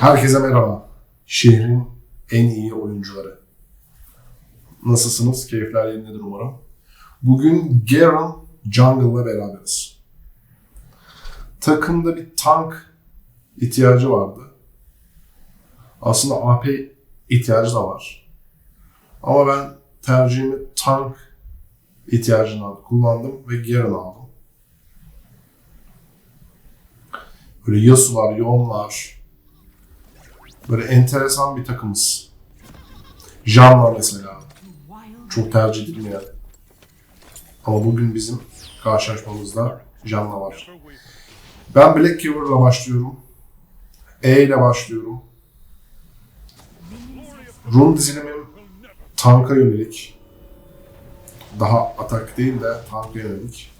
Herkese merhaba. Şehrin en iyi oyuncuları. Nasılsınız? Keyifler yerindedir umarım. Bugün Garen Jungle'la beraberiz. Takımda bir tank ihtiyacı vardı. Aslında AP ihtiyacı da var. Ama ben tercihimi tank ihtiyacını kullandım ve Garen aldım. Böyle Yasuo'lar, Yoğunlar, Böyle enteresan bir takımız. Janla mesela. Çok tercih edilmeyen. Ama bugün bizim karşılaşmamızda Janla var. Ben Black Clover'la başlıyorum. E ile başlıyorum. Rune dizilimim tanka yönelik. Daha atak değil de tanka yönelik.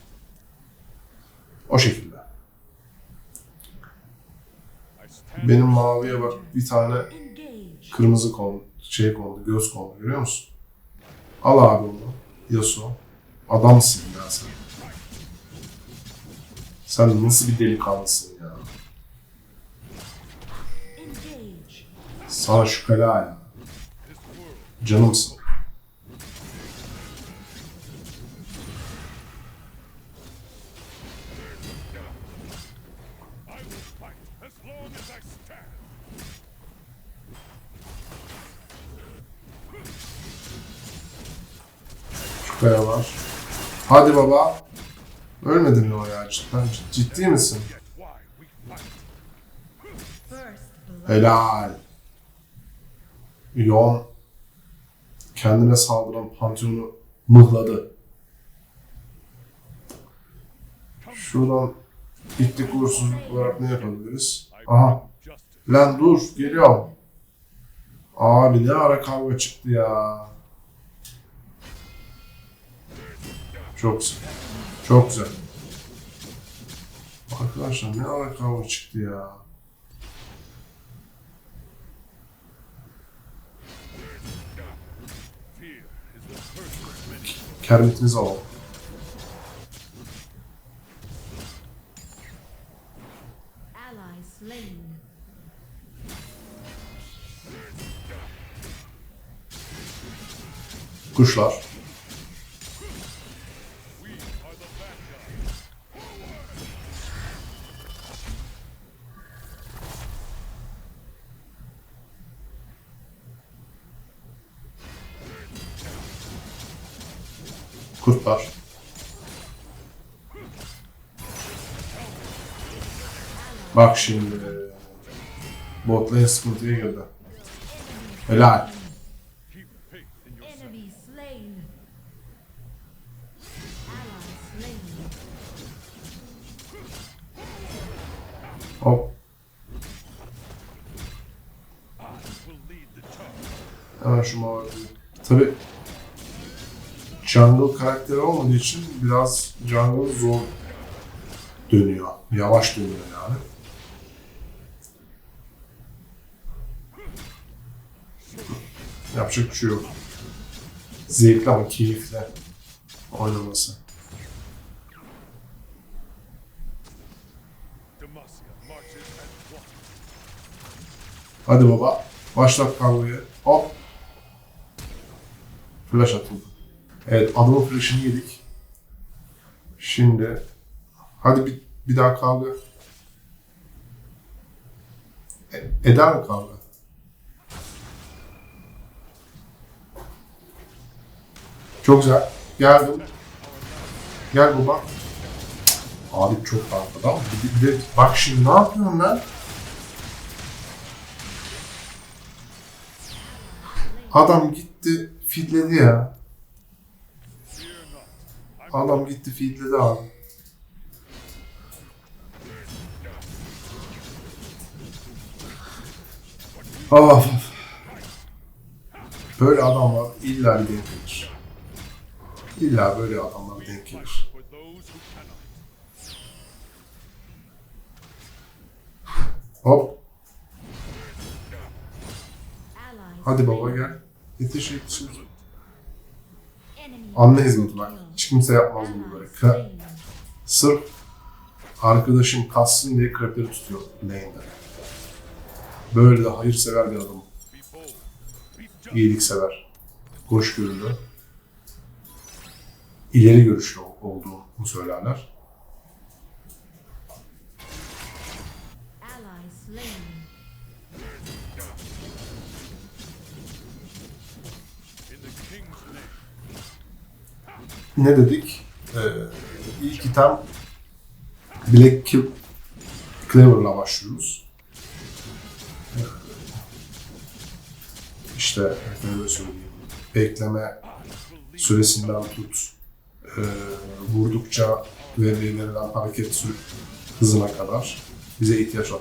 O şekilde. Benim maviye bak bir tane kırmızı kondu, şey kondu, göz kondu görüyor musun? Al abi onu. Yasuo. Adamsın ya sen. Sen nasıl bir delikanlısın ya. Sana kala ya. Canımsın. Kaya var. Hadi baba. Ölmedin mi o ya cidden? Cid- Ciddi misin? Helal. Yon kendine saldıran Pantheon'u mıhladı. Şuradan itlik uğursuz olarak ne yapabiliriz? Aha. Lan dur geliyorum. Abi ne ara kavga çıktı ya. Çok güzel. Çok güzel. Arkadaşlar ne ara kavga çıktı ya. Kermitimizi alalım. Kuşlar. Kurtlar. Bak şimdi. Bot lane sıkıntıya girdi. Helal. İçin biraz jungle zor dönüyor. Yavaş dönüyor yani. Yapacak bir şey yok. Zevkli ama keyifli oynaması. Hadi baba. Başlat kavgayı. Hop. Flash atıldı. Evet adamın flash'ını yedik. Şimdi hadi bir, bir daha kavga. E- eder mi kavga? Çok güzel. Geldim. Gel baba. Abi çok arkada. Bir, bak şimdi ne yapıyorum ben? Adam gitti feedledi ya. Adam gitti feedledi abi. Of. Böyle adamlar illa denk gelir. İlla böyle adamlar denk gelir. Hop. Hadi baba gel. Yetiş yetiş. Anne hizmeti bak. Hiç kimse yapmaz bunu böyle. Ka-. Sırf arkadaşım kassın diye krepleri tutuyor lane'de. Böyle de hayırsever bir adam. İyiliksever, hoşgörülü, ileri görüşlü olduğunu söylerler. Ne dedik? Ee, ilk item Black Kill Cleaver'la başlıyoruz. Ee, İşte efendime söyleyeyim. Bekleme süresinden tut, e, vurdukça verilen hareket hızına kadar bize ihtiyaç var.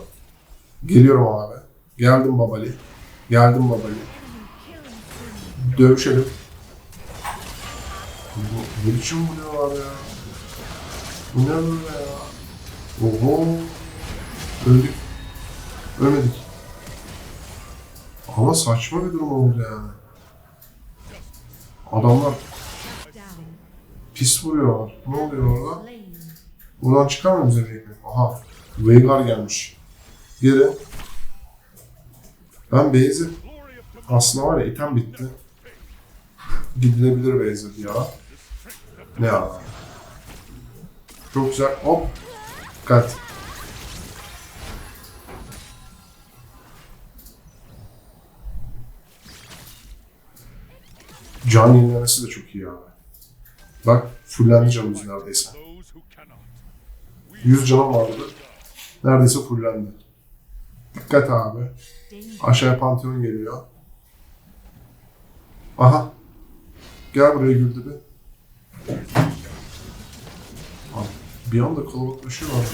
Geliyorum abi. Geldim babali. Geldim babali. Dövüşelim. Bu, ne biçim vuruyorlar ya? Bu ne böyle ya? Oho. Öldük. Ölmedik. Ama saçma bir durum oldu yani. Adamlar pis vuruyorlar. Ne oluyor orada? Buradan çıkar mı bize ekmek? Aha. Veigar gelmiş. Geri. Ben Beyzi aslında var ya item bitti. Gidilebilir Beyzi ya. Ne ya? Çok güzel. Hop. Dikkat. Can yenilemesi de çok iyi abi. Bak fullendi canımız neredeyse. Those who cannot. 100 canım vardı. Neredeyse fullendi. Dikkat abi. Aşağıya Pantheon geliyor. Aha. Gel buraya Güldürü. Abi, bir anda kalabalıklaşıyorlar. ya.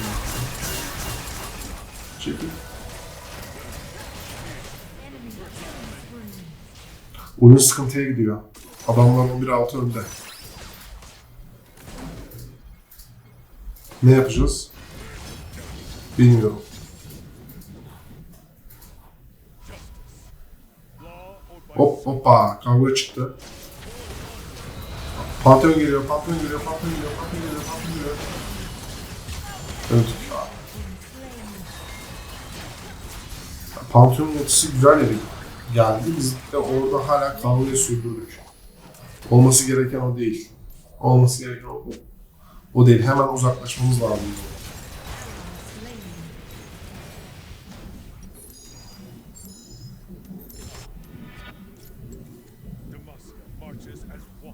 Çekil. Enemy killing spree. Oyun sıkıntıya gidiyor. Adamlar 11-6 önde. Ne yapacağız? Bilmiyorum. Hop hoppa kavga çıktı. Pantheon geliyor, Pantheon geliyor, Pantheon geliyor, Pantheon geliyor, Pantheon geliyor. Öldük. Pantheon'un etkisi güzel yere geldi. Biz de orada hala kavgayı sürdürdük. Olması gereken o değil. Olması gereken o, o değil. Hemen uzaklaşmamız lazım.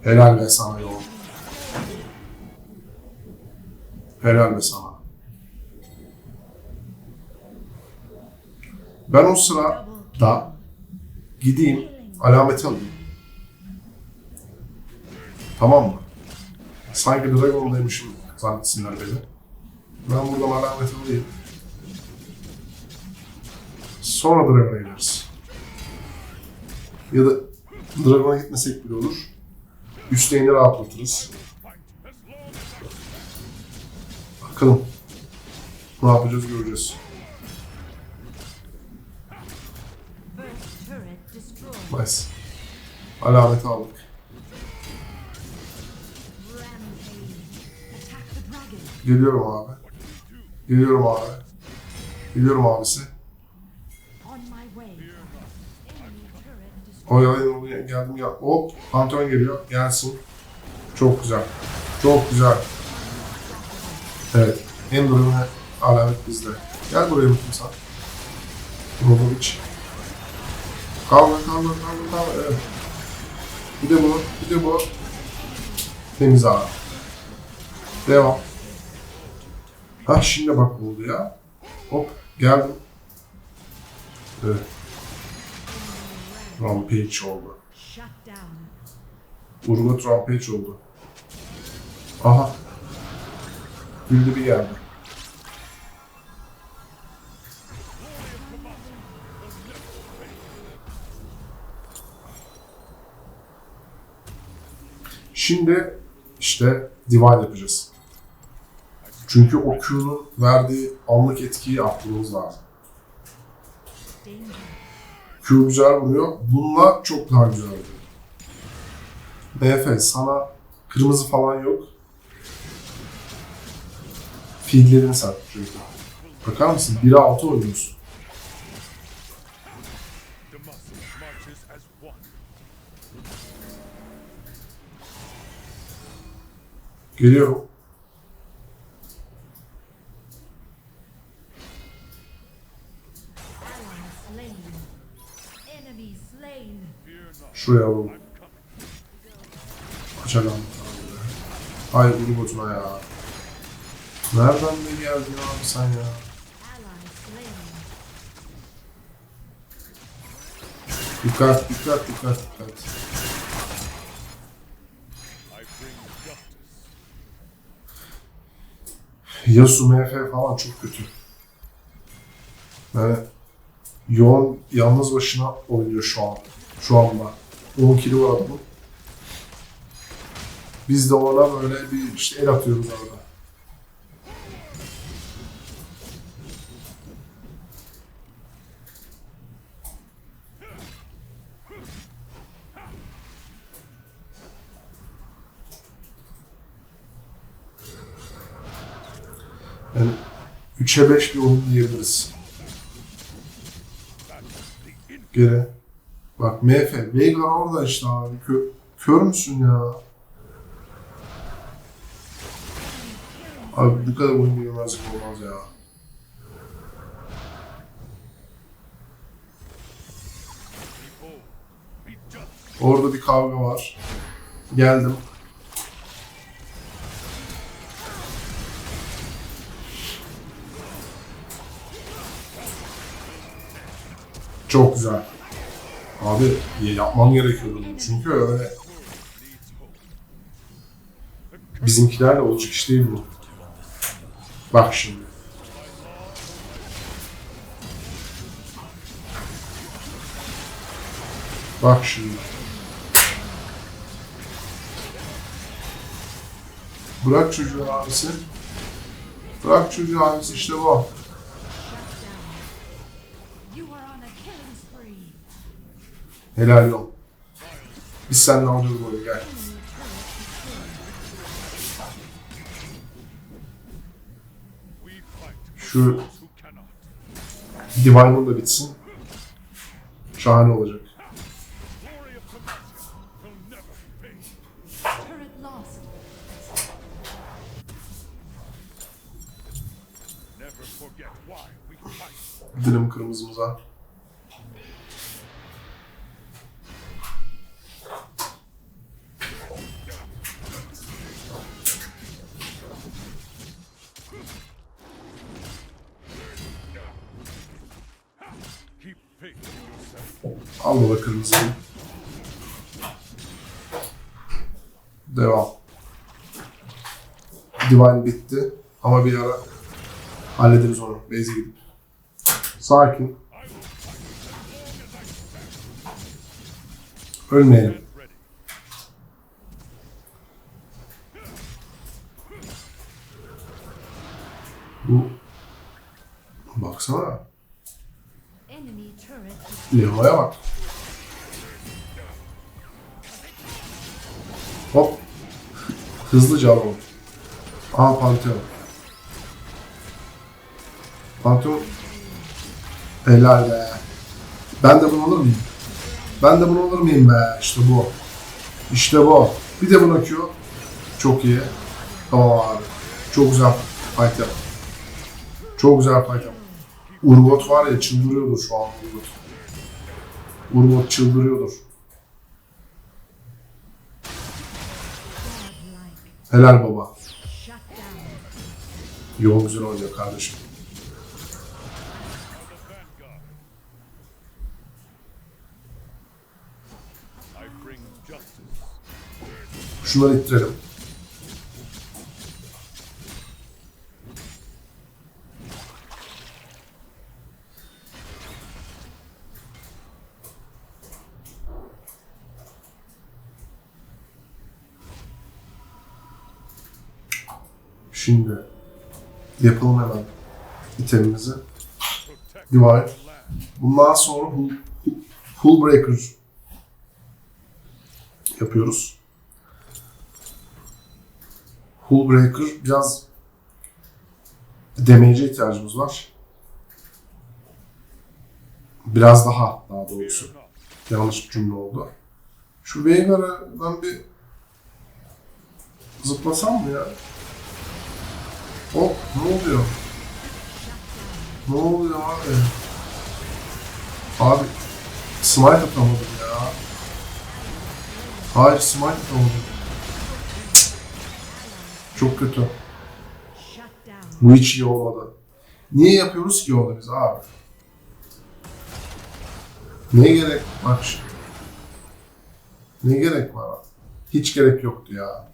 Helal be sana yol. Helal be sana. Ben o sırada gideyim alameti alayım. Tamam mı? Sanki Dragon'daymışım zannetsinler beni. Ben buradan alameti alayım. Sonra Dragon'a gideriz. Ya da Dragon'a gitmesek bile olur. Üst lane'i rahatlatırız. Bakalım. Ne yapacağız göreceğiz. Nice. Alameti aldık. Geliyorum abi. Geliyorum abi. Geliyorum abisi. Oyalayın oraya geldim ya. Hop. Pantheon geliyor. Gelsin. Çok güzel. Çok güzel. Evet. En durumu alamet bizde. Gel buraya bakayım sen. Robovic. Kavga kavga kavga kavga. Evet. Bir de bu. Bir de bu. Temiz abi. Devam. Ha şimdi bak oldu ya. Hop geldim. Evet. Rampage oldu. Shut down. Urgot Rampage oldu. Aha. Güldü bir yerde. Şimdi işte divide yapacağız. Çünkü o Q'nun verdiği anlık etkiyi arttırmamız lazım. Q güzel vuruyor. Bununla çok daha güzel vuruyor. BF sana kırmızı falan yok. Feedlerini sen çünkü. Bakar mısın? 1'e 6 oynuyorsun. Geliyorum. Şuraya coming. Açalım. Ay ulu botuna ya. Nereden de geldin abi sen ya? Dikkat, dikkat, dikkat, dikkat. Yasu MF falan çok kötü. Yani yoğun yalnız başına oynuyor şu an. Şu anda. 10 kilo var adamın. Biz de ona böyle bir işte el atıyoruz arada. Yani 3'e 5 bir oyun diyebiliriz. Geri. Bak MF. Veigar orada işte abi. Kö kör müsün ya? Abi bu kadar oyun bilmezlik olmaz ya. Orada bir kavga var. Geldim. Çok güzel. Abi yapmam gerekiyordu. Çünkü öyle bizimkilerle olacak iş değil bu. Bak şimdi. Bak şimdi. Bırak çocuğu abisi. Bırak çocuğu abisi işte bu. Helal yol. Biz seninle alıyoruz böyle gel. Şu. Divine'ın da bitsin. Şahane olacak. Glory of Al baba kırmızıyı. Devam. Divine bitti. Ama bir ara hallederiz onu. Base'e gidip. Sakin. Ölmeyelim. Bu... Baksana. Leo'ya bak. Hop. Hızlıca alalım. Aa Pantheon. Pantheon. Helal be. Ben de bunu alır mıyım? Ben de bunu alır mıyım be? İşte bu. İşte bu. Bir de bunu Q. Çok iyi. Tamam abi. Çok güzel fight. Çok güzel fight yap. Urgot var ya çıldırıyordur şu an Urgot. Urgot çıldırıyordur. Helal baba. Yol güzel olacak kardeşim. Şunları ittirelim. Şimdi yapalım hemen itemimizi. Divine. Bundan sonra hull, hull breaker yapıyoruz. Hull breaker biraz damage'e ihtiyacımız var. Biraz daha daha doğrusu. Yanlış cümle oldu. Şu Veigar'a ben bir zıplasam mı ya? Hop ne oluyor? Ne oluyor abi? Abi smite atamadım ya. Hayır smite atamadım. Çok kötü. Bu hiç iyi olmadı. Niye yapıyoruz ki onu biz abi? Ne gerek şimdi. Ne gerek var? Hiç gerek yoktu ya.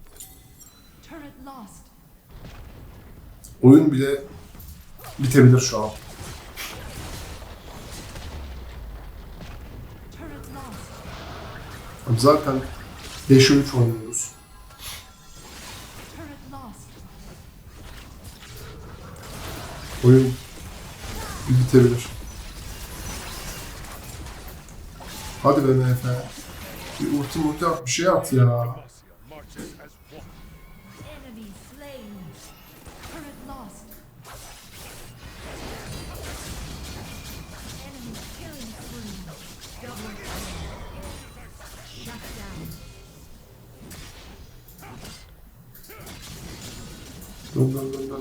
Oyun bile bitebilir şu an. Zaten 5'e 3 oynuyoruz. Oyun bitebilir. Hadi be MF. Bir ulti multi at bir şey at ya. Dön dön dön dön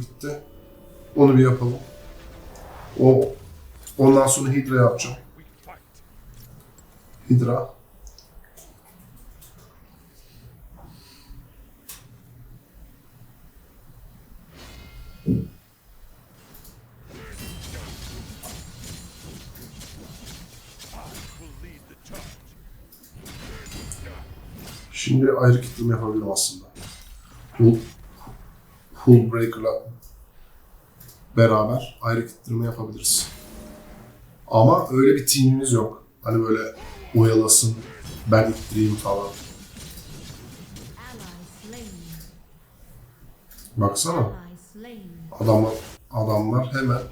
bitti. Onu bir yapalım. O ondan sonra Hydra yapacağım. Charge. Şimdi ayrı kitleme yapabilirim aslında. Hull, Hullbreaker'la beraber ayrı kitleme yapabiliriz. Ama öyle bir teamimiz yok. Hani böyle oyalasın, ben ittireyim falan. Baksana adamlar, adamlar hemen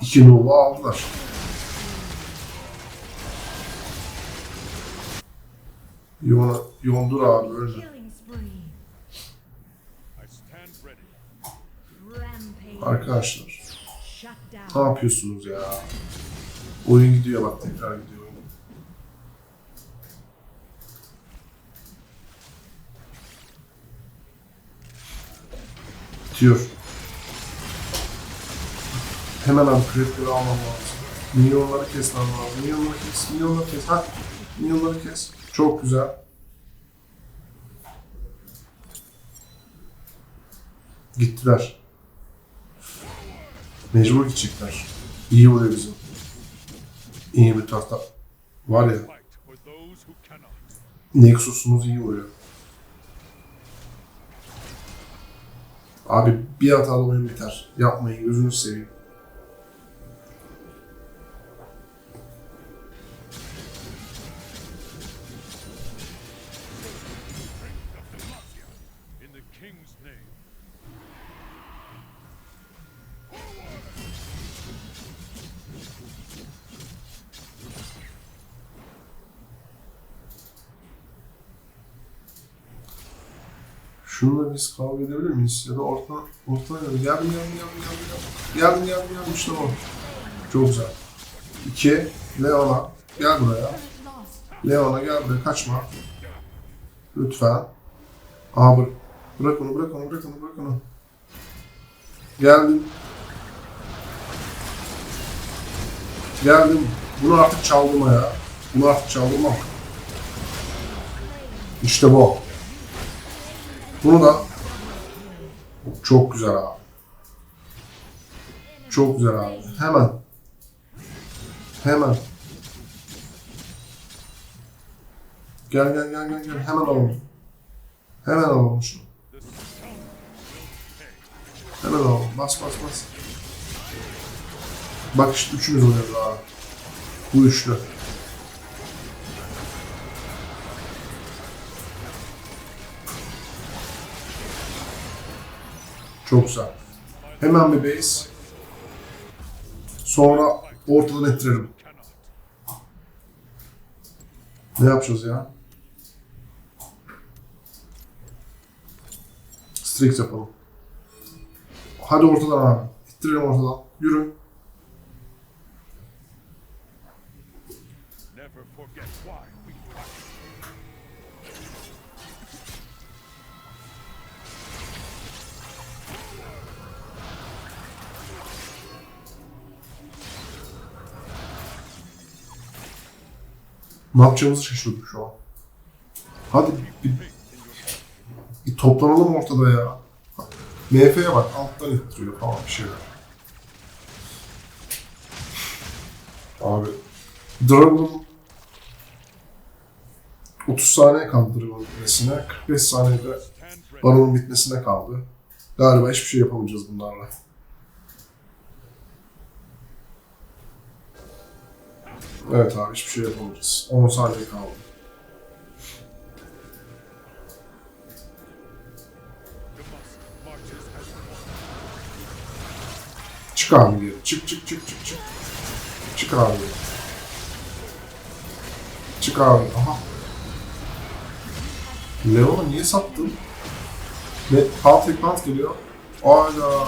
iki nolu aldılar. Yona, yondur abi öyle. Arkadaşlar ne yapıyorsunuz ya? Oyun gidiyor bak tekrar gidiyor Bitiyor. Hemen krepleri almam lazım. Milyonları kesmem lazım. Milyonları kes, milyonları kes. Ha, milyonları kes. Çok güzel. Gittiler. Mecbur gidecekler. İyi vuruyor bizim. İyi bir tahta. Var ya. Nexus'umuz iyi vuruyor. Abi bir hatalı oyun biter. Yapmayın gözünü seveyim. Şununla biz kavga edebilir miyiz? Ya da orta, orta geldim, geldim, geldim, geldim, geldim. Geldim, geldim, geldim, işte o. Çok güzel. İki, Leona. Gel buraya. Leona gel buraya, kaçma. Lütfen. Aa bırak. Bırak onu, bırak onu, bırak onu, bırak onu. Geldim. Geldim. Bunu artık çaldırma ya. Bunu artık çaldırma. İşte bu. Bunu da çok güzel abi. Çok güzel abi. Hemen. Hemen. Gel gel gel gel gel. Hemen alalım. Hemen alalım şunu. Hemen alalım. Bas bas bas. Bak işte üçümüz oynuyoruz abi. Bu üçlü. Çok güzel. Hemen bir base. Sonra ortadan ettirelim. Ne yapacağız ya? Strix yapalım. Hadi ortadan abi. İttirelim ortadan. Yürü. Never forget why we fight. Ne yapacağımızı şaşırdık şu an. Hadi bir, bir toplanalım ortada ya. MF'ye bak alttan ittiriyor falan bir şeyler. Abi Dragon 30 saniye kaldı Dragon bitmesine. 45 saniyede. Baron'un bitmesine kaldı. Galiba hiçbir şey yapamayacağız bunlarla. Evet abi hiçbir şey yapamayacağız. 10 saniye kaldı. Çık abi geri. Çık çık çık çık çık. Çık abi geri. Çık abi. Aha. Leon'u niye sattın? Ne? Patrick Pant geliyor. Ayda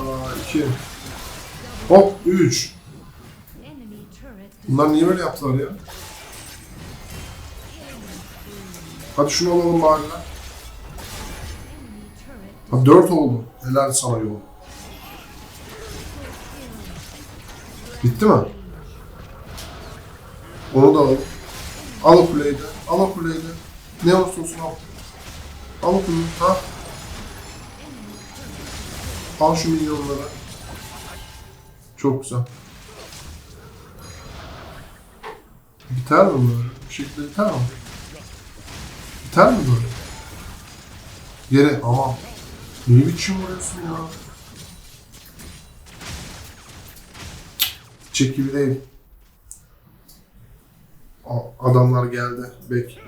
2. Hop 3. Bunlar niye böyle yaptılar ya? Hadi şunu alalım bari lan. Ha 4 oldu. Helal sana yol. Bitti mi? Onu da alalım. Al o kuleyi de. Al o kuleyi de. Ne olursa olsun al. Al o kuleyi. Ha. Al şu milyonları. Çok güzel. Biter mi böyle? Bir şekilde biter mi? Biter mi böyle? Yere aman. Ne biçim vuruyorsun ya? Çek gibi değil. Adamlar geldi. Bek.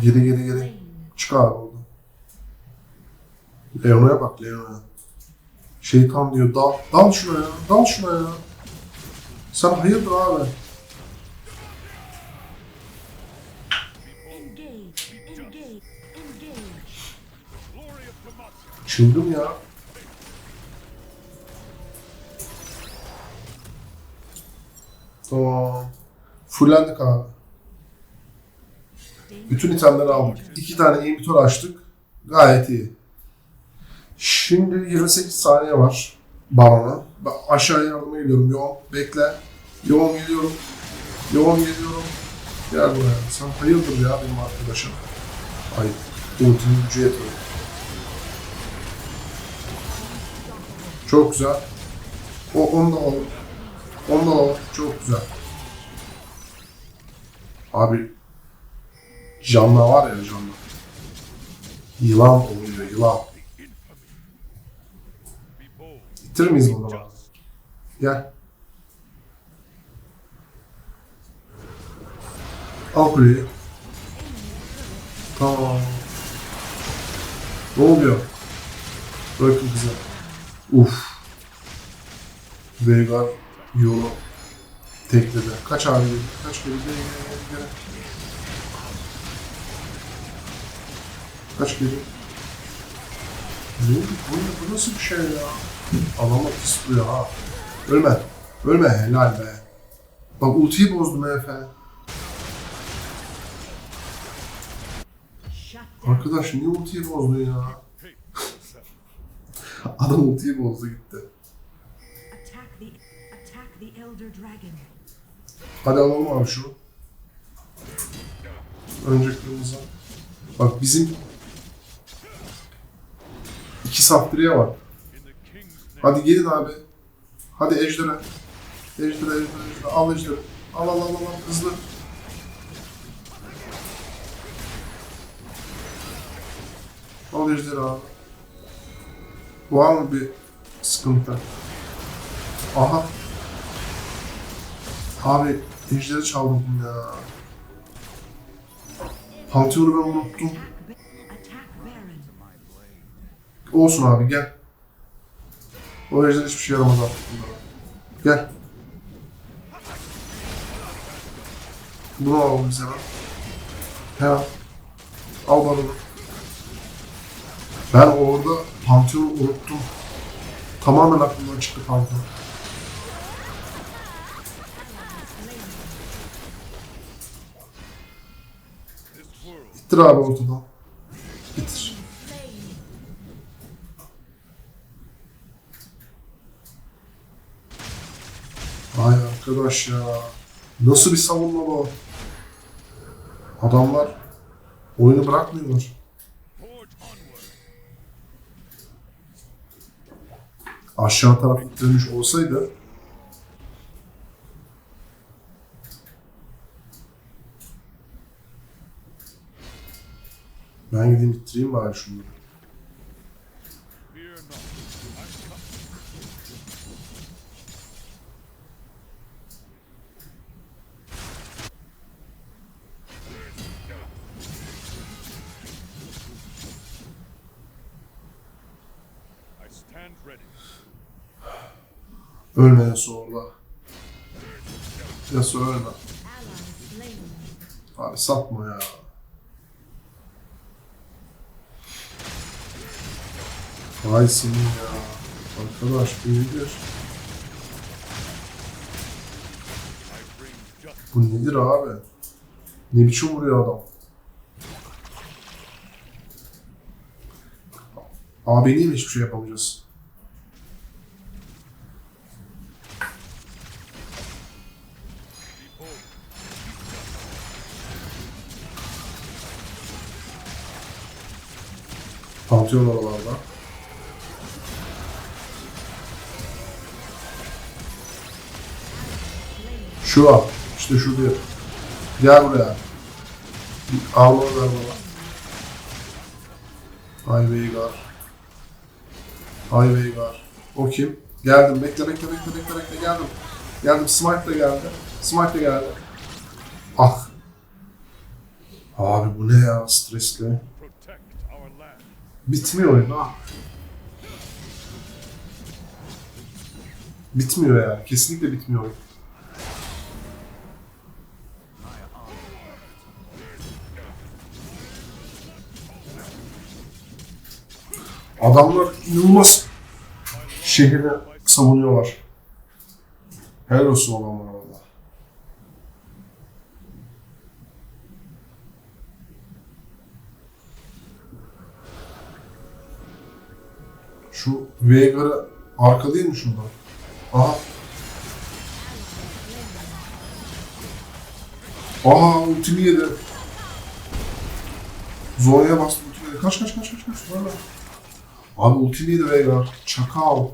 Geri geri geri. Çık abi oradan. Leona'ya bak Leona'ya. Şeytan diyor dal. Dal şuna ya. Dal şuna ya. Sen hayırdır abi? Çılgın ya. Tamam. Fullendik abi. Bütün itemleri aldık. İki tane inhibitor açtık. Gayet iyi. Şimdi 28 saniye var Baron'a. Ben aşağıya yardıma gidiyorum. Yoğun bekle. Yoğun geliyorum. Yoğun geliyorum. Gel buraya. Sen hayırdır ya benim arkadaşım. Ay ultinin gücü yetiyor. Çok güzel. O onu da alalım. Onu da alalım. Çok güzel. Abi canlı var ya canlı. Yılan oluyor yılan. Be bold. Bitir miyiz bunu? Gel. Al kuleyi. Tamam. Ne oluyor? Bırakın kızı. Uf. Veigar yolu tekledi. Kaç abi? Kaç geri? Geri geri geri. Kaç geri? Ne oldu? Bu, bu nasıl bir şey ya? Adamı pisliyor ha. Ölme. Ölme helal be. Bak ultiyi bozdum Efe. Arkadaş niye ultiyi bozdun ya? Adam ultiyi bozdu gitti. Hadi alalım abi şunu. Önce kırmızı. Bak bizim iki saftriye var. Hadi gelin abi. Hadi ejdere. Ejdere, ejdere, ejdere. Al ejderi. Al al al al hızlı. Al ejderi abi. Var mı bir sıkıntı? Aha. Abi ejderi çaldım ya. Pantheon'u ben unuttum. Olsun abi gel. O yüzden hiçbir şey yaramadı artık bunlara. Gel. Bunu alalım bize lan. Hemen. Al bana bunu. Ben orada Pantheon'u unuttum. Tamamen aklımdan çıktı Pantheon. Bitir abi ortadan. Bitir. Ay arkadaş ya. Nasıl bir savunma bu? Adamlar oyunu bırakmıyorlar. Aşağı taraf ittirilmiş olsaydı Ben gideyim ittireyim bari şunları. Ölme Yasuo orada. Yasuo ölme. Abi satma ya. Vay senin ya. Arkadaş justice. Bu nedir abi? Ne biçim vuruyor adam? Abi niye hiçbir şey yapamayacağız? Pantheon oralarda. Şu an. İşte şu diyor. Gel buraya. Alma ver bana. Ay Veigar. Ay Veigar. O kim? Geldim. Bekle bekle bekle bekle bekle. Geldim. Geldim. Smite de geldi. Smite de geldi. Ah. Abi bu ne ya? Stresli. Bitmiyor oyun ha. Bitmiyor yani. Kesinlikle bitmiyor oyun. Adamlar inanılmaz şehri savunuyorlar. Helal olsun adamlara Şu Veigar'ı arkalayayım mı şundan? Aha. Aha ultimi yedi. Zonya bastı ultimi yedi. Kaç kaç kaç kaç kaç. Zonya. Abi ultimi yedi Veigar. Çakal.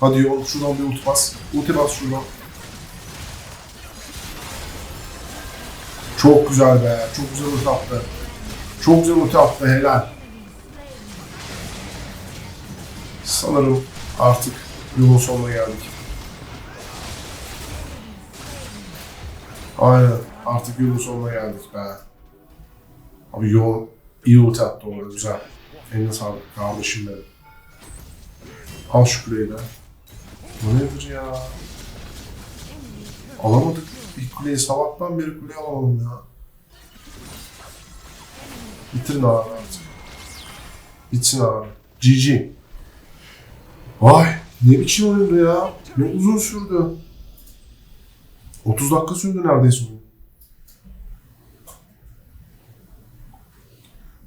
Hadi yol şuradan bir ulti bas. Ulti bas şuradan. Çok güzel be. Çok güzel ulti attı. Çok güzel ulti attı. Helal. Sanırım artık yolun sonuna geldik. Aynen. Artık yolun sonuna geldik be. Abi yol iyi ulti attı. Güzel. Eline sağlık kardeşim benim. Al şu kuleyi de. Bu nedir ya? Alamadık. İlk kuleyi sabahtan beri kuleyi alamadım ya. Bitirin abi. Bitsin abi. GG. Vay ne biçim oyundu ya. Ne uzun sürdü. 30 dakika sürdü neredeyse oyun.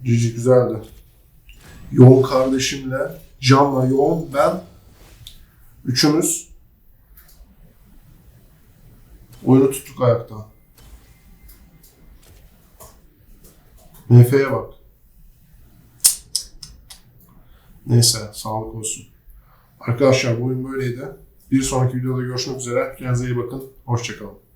GG güzeldi. Yoğun kardeşimle, Can'la Yoğun, ben üçümüz oyunu tuttuk ayakta. MF'ye bak. Neyse sağlık olsun. Arkadaşlar bu oyun böyleydi. Bir sonraki videoda görüşmek üzere. Kendinize iyi bakın. Hoşçakalın.